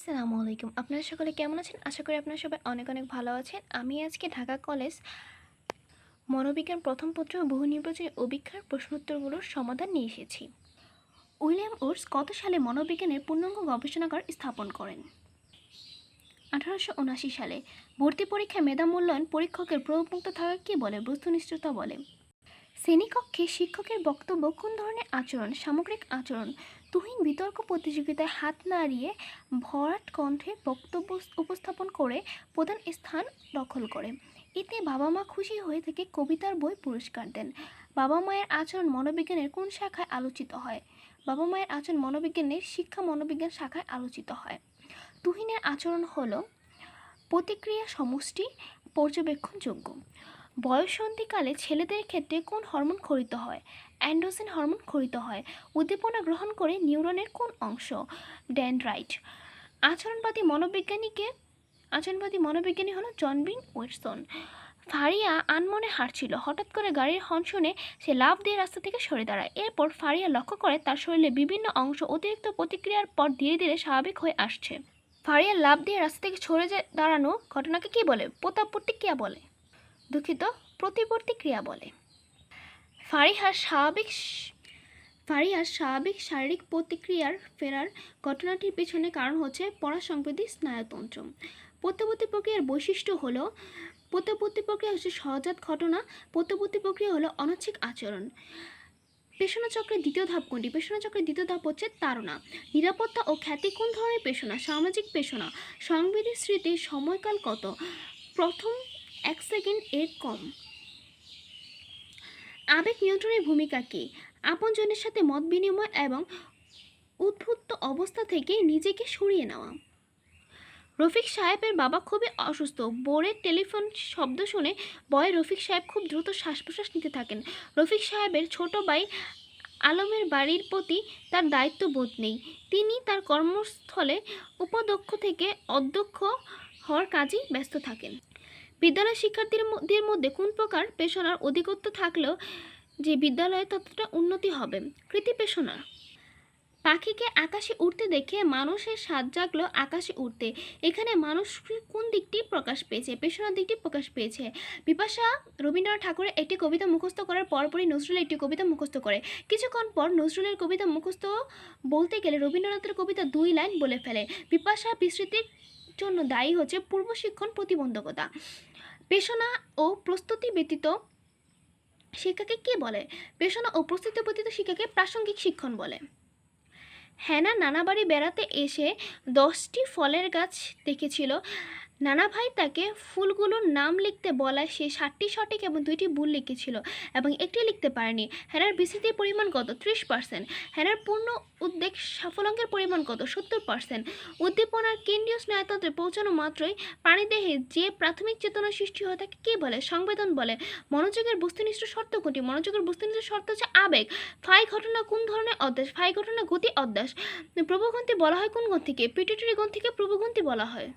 আসসালামু আলাইকুম। আপনারা সকলে কেমন আছেন? আশা করি আপনারা সবাই অনেক অনেক ভালো আছেন। আমি আজকে ঢাকা কলেজ মনোবিজ্ঞান প্রথম পত্র বহু নির্বাচনী অভিক্ষার প্রশ্নোত্তরগুলোর সমাধান নিয়ে এসেছি। উইলিয়াম উডস কত সালে মনোবিজ্ঞানের পূর্ণাঙ্গ গবেষণাগার স্থাপন করেন? আঠারোশো উনআশি সালে ভর্তি পরীক্ষায় মেধা মূল্যায়ন পরীক্ষকের প্রয়োগমুক্ত থাকা কি বলে? বস্তুনিষ্ঠতা বলে। শ্রেণীকক্ষে শিক্ষকের বক্তব্য কোন ধরনের আচরণ, সামগ্রিক আচরণ? তুহিন বিতর্ক প্রতিযোগিতায় হাত নাড়িয়ে ভরাট কণ্ঠে বক্তব্য উপস্থাপন করে প্রধান স্থান দখল করে। এতে বাবা মা খুশি হয়ে থেকে কবিতার বই পুরস্কার দেন। বাবা মায়ের আচরণ মনোবিজ্ঞানের কোন শাখায় আলোচিত হয়? বাবা মায়ের আচরণ মনোবিজ্ঞানের শিক্ষা মনোবিজ্ঞান শাখায় আলোচিত হয়। তুহিনের আচরণ হলো প্রতিক্রিয়া সমষ্টি পর্যবেক্ষণযোগ্য। বয়ঃসন্ধিকালে ছেলেদের ক্ষেত্রে কোন হরমোন খরিত হয়? অ্যান্ড্রোসিন হরমোন খরিত হয়। উদ্দীপনা গ্রহণ করে নিউরনের কোন অংশ? ড্যান্ড্রাইট আচরণবাদী মনোবিজ্ঞানীকে, আচরণবাদী মনোবিজ্ঞানী হলো জনবিন ওয়েটসন। ফারিয়া আনমনে হাঁটছিল হঠাৎ করে গাড়ির হর্ন শুনে সে লাফ দিয়ে রাস্তা থেকে সরে দাঁড়ায়। এরপর ফারিয়া লক্ষ্য করে তার শরীরে বিভিন্ন অংশ অতিরিক্ত প্রতিক্রিয়ার পর ধীরে ধীরে স্বাভাবিক হয়ে আসছে। ফারিয়া লাফ দিয়ে রাস্তা থেকে সরে দাঁড়ানো ঘটনাকে কি বলে? প্রতাপ প্রতিক্রিয়া বলে? দুঃখিত, প্রতিবর্তী ক্রিয়া বলে। ফারিহার স্বাভাবিক ফারিহার স্বাভাবিক শারীরিক প্রতিক্রিয়ার ফেরার ঘটনাটির পেছনে কারণ হচ্ছে পড়া পরাসংবেদী স্নায়ুতন্ত্র। প্রত্যবর্তী প্রক্রিয়ার বৈশিষ্ট্য হলো প্রত্যবর্তী প্রক্রিয়া হচ্ছে সহজাত ঘটনা প্রত্যবর্তী প্রক্রিয়া হলো অনৈচ্ছিক আচরণ। পেশনা চক্রের দ্বিতীয় ধাপ কোনটি? পেশনা চক্রের দ্বিতীয় ধাপ হচ্ছে তাড়না। নিরাপত্তা ও খ্যাতি কোন ধরনের পেশনা? সামাজিক পেশনা। সংবেদী স্মৃতির সময়কাল কত? প্রথম এক সেকেন্ড এর কম। আবেগ নিয়ন্ত্রণের ভূমিকা কী? আপনজনের সাথে মত বিনিময় এবং উদ্ভুত অবস্থা থেকে নিজেকে সরিয়ে নেওয়া। রফিক সাহেবের বাবা খুবই অসুস্থ। বোরের টেলিফোন শব্দ শুনে বয় রফিক সাহেব খুব দ্রুত শ্বাস প্রশ্বাস নিতে থাকেন। রফিক সাহেবের ছোট ভাই আলমের বাড়ির প্রতি তার দায়িত্ব বোধ নেই। তিনি তার কর্মস্থলে উপাধ্যক্ষ থেকে অধ্যক্ষ হওয়ার কাজেই ব্যস্ত থাকেন। বিদ্যালয় শিক্ষার্থীদের মধ্যে কোন প্রকার পেশনার অধিকত্ব থাকলেও যে বিদ্যালয়ে ততটা উন্নতি হবে? কৃতি পেশনার পাখিকে আকাশে উঠতে দেখে মানুষের স্বাদ জাগলো আকাশে উঠতে এখানে মানুষ কোন দিকটি প্রকাশ পেয়েছে? পেশনার দিকটি প্রকাশ পেয়েছে। বিপাশা রবীন্দ্রনাথ ঠাকুরের একটি কবিতা মুখস্থ করার পরপরই নজরুল একটি কবিতা মুখস্থ করে। কিছুক্ষণ পর নজরুলের কবিতা মুখস্থ বলতে গেলে রবীন্দ্রনাথের কবিতা দুই লাইন বলে ফেলে। বিপাশা বিস্মৃতির জন্য দায়ী হচ্ছে পূর্ব শিক্ষণ প্রতিবন্ধকতা। পেশনা ও প্রস্তুতি ব্যতীত শিক্ষাকে কে বলে? পেশনা ও প্রস্তুতি ব্যতীত শিক্ষাকে প্রাসঙ্গিক শিক্ষণ বলে। হ্যানা নানাবাড়ি বেড়াতে এসে দশটি ফলের গাছ দেখেছিল। নানা ভাই তাকে ফুলগুলোর নাম লিখতে বলায় সে ষাটটি সঠিক এবং দুইটি ভুল লিখেছিল এবং একটি লিখতে পারেনি। হ্যানার বিস্তৃতির পরিমাণ কত? ত্রিশ পার্সেন্ট হ্যানার পূর্ণ উদ্বেগ সাফলাঙ্কের পরিমাণ কত? সত্তর পার্সেন্ট উদ্দীপনার কেন্দ্রীয় স্নায়ুতন্ত্রে পৌঁছানো মাত্রই প্রাণীদেহে যে প্রাথমিক চেতনা সৃষ্টি হয় তাকে কী বলে? সংবেদন বলে। মনোযোগের বস্তুনিষ্ঠ শর্ত কোনটি? মনোযোগের বস্তুনিষ্ঠ শর্ত হচ্ছে আবেগ। ফাই ঘটনা কোন ধরনের অধ্যাস? ফাই ঘটনা গতি অধ্যাস। প্রভুগ্রন্থি বলা হয় কোন গ্রন্থিকে? পিটুটারি গ্রন্থিকে প্রভুগ্রন্থি বলা হয়।